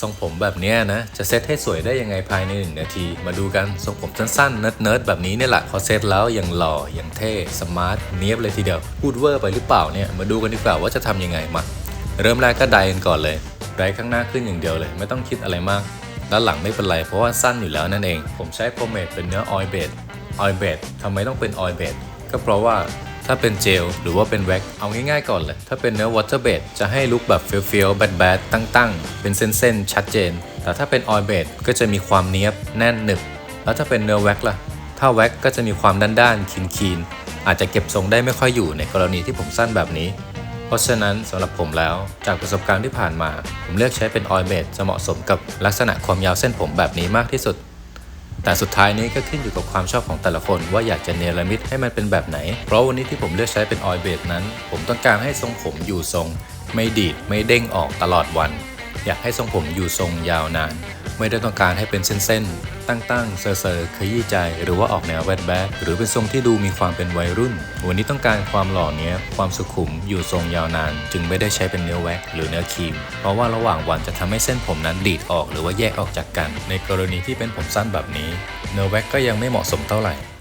ทรงผมแบบนี้นะ จะเซตให้สวยได้ยังไงภายใน 1 นาที มาดูกันทรงผมสั้นๆ เนิร์ดๆแบบนี้เนี่ยแหละพอเซตแล้วยังหล่อยังเท่ สมาร์ทเนียบเลยทีเดียว พูดเวอร์ไปหรือเปล่าเนี่ย มาดูกันดีกว่าว่าจะทำยังไงมา เริ่มแรกก็ไดกันก่อนเลย ไดข้างหน้าขึ้นอย่างเดียวเลย ไม่ต้องคิดอะไรมาก ด้านหลังไม่เป็นไร เพราะว่าสั้นอยู่แล้วนั่นเอง ผมใช้โพรเมดเป็นเนื้อออยเบดออยเบดทำไมต้องเป็นออยเบดก็เพราะว่า ถ้าเป็นเจลหรือว่าเป็นแว็ก เอาง่ายๆก่อนเลย ถ้าเป็นเนื้อวอเตอร์เบดจะให้ลุคแบบเฟี้ยวๆ แบดๆ ตั้งๆ เป็นเส้นๆ ชัดเจน แต่ถ้าเป็นออยเบดก็จะมีความเนี้ยบแน่นหนึบ แล้วถ้าเป็นเนื้อแว็กล่ะ ถ้าแว็กก็จะมีความด้านๆคีนๆ อาจจะเก็บทรงได้ไม่ค่อยอยู่ในกรณีที่ผมสั้นแบบนี้ เพราะฉะนั้นสำหรับผมแล้วจากประสบการณ์ที่ผ่านมา ผมเลือกใช้เป็นออยเบดจะเหมาะสมกับลักษณะความยาวเส้นผมแบบนี้มากที่สุด แต่สุดท้ายนี้ก็ขึ้นอยู่กับความชอบของแต่ละคนว่าอยากจะเนรมิตให้มันเป็นแบบไหน เพราะวันนี้ที่ผมเลือกใช้เป็นออยเบดนั้น ผมต้องการให้ทรงผมอยู่ทรง ไม่ดีดไม่เด้งออกตลอดวัน อยากให้ทรงผมอยู่ทรงยาวนาน ไม่ได้ต้องการให้เป็นเส้นๆ ตั้งๆ เซอร์ๆขยี้ใจ หรือว่าออกแนวแวดแบดหรือเป็นทรงที่ดูมีความเป็นวัยรุ่น วันนี้ต้องการความหล่อเนี้ย ความสุขุมอยู่ทรงยาวนาน จึงไม่ได้ใช้เป็นเนื้อแว็กหรือเนื้อครีม เพราะว่าระหว่างวันจะทำให้เส้นผมนั้นดีดออก หรือว่าแยกออกจากกัน ในกรณีที่เป็นผมสั้นแบบนี้ เนื้อแว็กก็ยังไม่เหมาะสมเท่าไหร่